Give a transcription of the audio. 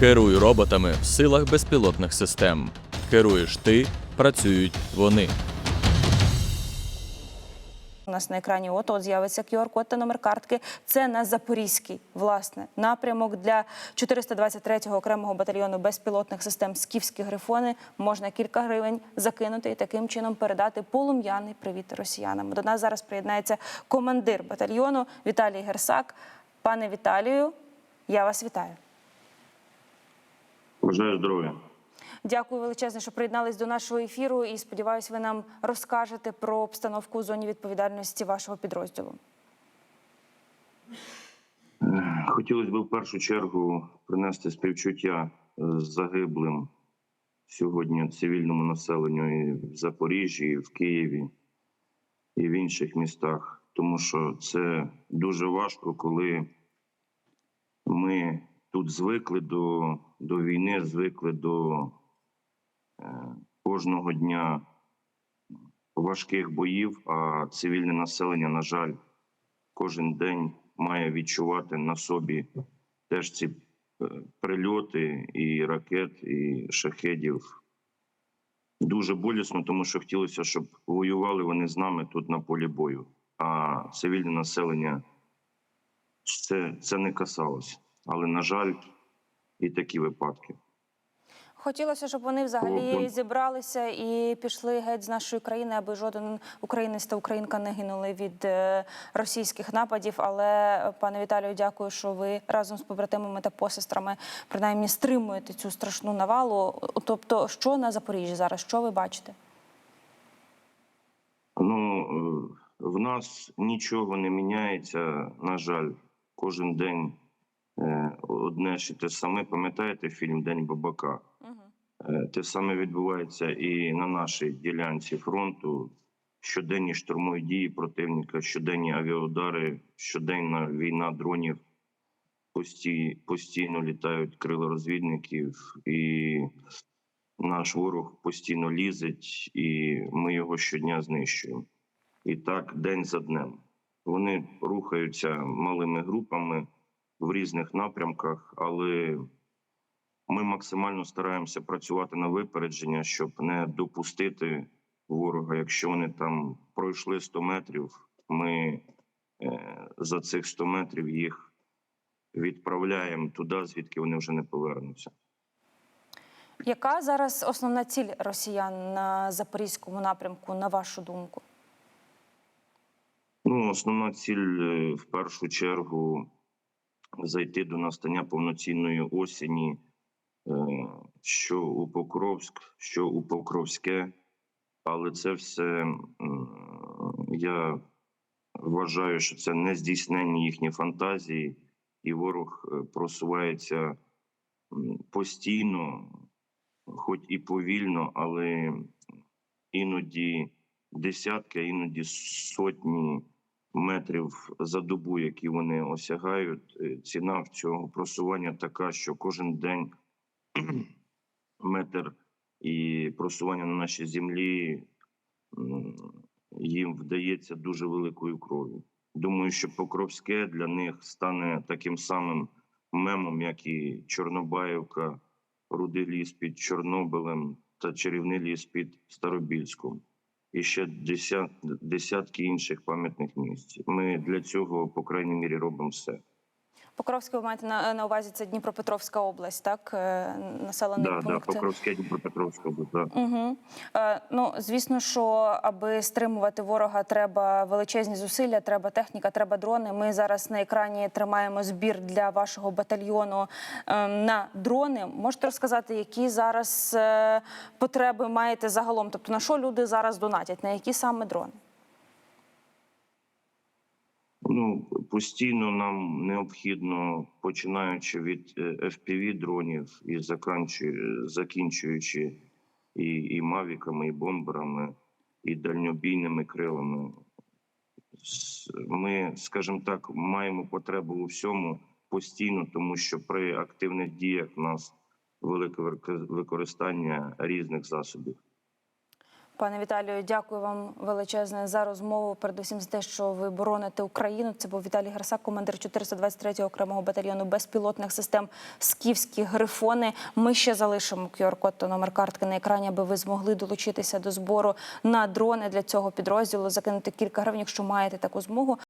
Керуй роботами в силах безпілотних систем. Керуєш ти, працюють вони. У нас на екрані от от з'явиться QR-код та номер картки. Це на Запорізький власне напрямок для 423-го окремого батальйону безпілотних систем Скіфські грифони. Можна кілька гривень закинути і таким чином передати полум'яний привіт росіянам. До нас зараз приєднається командир батальйону Віталій Герсак. Пане Віталію, я вас вітаю. Бажаю здоров'я. Дякую величезне, що приєднались до нашого ефіру. І сподіваюся, ви нам розкажете про обстановку у зоні відповідальності вашого підрозділу. Хотілося б в першу чергу принести співчуття е, загиблим сьогодні цивільному населенню і в Запоріжжі, і в Києві, і в інших містах, тому що це дуже важко, коли ми тут звикли до, до війни, звикли до е, кожного дня важких боїв, а цивільне населення, на жаль, кожен день має відчувати на собі теж ці е, прильоти і ракет, і шахедів. Дуже болісно, тому що хотілося, щоб воювали вони з нами тут на полі бою. А цивільне населення це, це не касалось. Але, на жаль, і такі випадки. Хотілося, щоб вони взагалі Ого. зібралися і пішли геть з нашої країни, аби жоден українець та українка не гинули від е, російських нападів. Але пане Віталію, дякую, що ви разом з побратимами та посестрами принаймні стримуєте цю страшну навалу. Тобто, що на Запоріжжі зараз? Що ви бачите? Ну, е, в нас нічого не міняється, на жаль, кожен день одне ж те саме. Пам'ятаєте фільм День Бабака? Е, Те саме відбувається і на нашій ділянці фронту. Щоденні штурмові дії противника, щоденні авіаудари, щоденна війна дронів. Пості, постійно літають крила розвідників, і наш ворог постійно лізить, і ми його щодня знищуємо. І так день за днем. Вони рухаються малими групами в різних напрямках, але ми максимально стараємося працювати на випередження, щоб не допустити ворога. Якщо вони там пройшли 100 метрів, ми е, за цих 100 метрів їх відправляємо туди, звідки вони вже не повернуться. Яка зараз основна ціль росіян на запорізькому напрямку, на вашу думку? Ну, основна ціль е, в першу чергу зайти до настання повноцінної осені, е, що у Покровськ, що у Покровське. Але це все я вважаю, що це не здійснені їхні фантазії, і ворог е, просувається постійно, хоч і повільно, але іноді десятки, а іноді сотні метрів за добу, які вони осягають. Е, Ціна в цього просування така, що кожен день метр і просування на нашій землі їм вдається дуже великою кров'ю. Думаю, що Покровське для них стане таким самим мемом, як і Чорнобаївка, Рудий ліс під Чорнобилем та чарівний ліс під Старобільськом. І ще десят, десятки інших пам'ятних місць. Ми для цього, по крайній мірі, робимо все. Покровське ви маєте на, на увазі це Дніпропетровська область, так? Е, Населений Да, да, пункт. Покровське, Дніпропетровська область. Да. Угу. Е, ну, звісно, що аби стримувати ворога, треба величезні зусилля, треба техніка, треба дрони. Ми зараз на екрані тримаємо збір для вашого батальйону е, на дрони. Можете розказати, які зараз е, потреби маєте загалом? Тобто на що люди зараз донатять? На які саме дрони? Ну постійно нам необхідно, починаючи від е, FPV дронів і закінчуючи і, і мавіками, і бомберами, і дальньобійними крилами. Ми, скажімо так, маємо потребу у всьому постійно, тому що при активних діях в нас велике використання різних засобів. Пане Віталію, дякую вам величезне за розмову. Передусім за те, що ви бороните Україну. Це був Віталій Гарсак, командир 423-го окремого батальйону безпілотних систем «Скіфські грифони. Ми ще залишимо QR-код та номер картки на екрані, аби ви змогли долучитися до збору на дрони для цього підрозділу, закинути кілька гривень, якщо маєте таку змогу.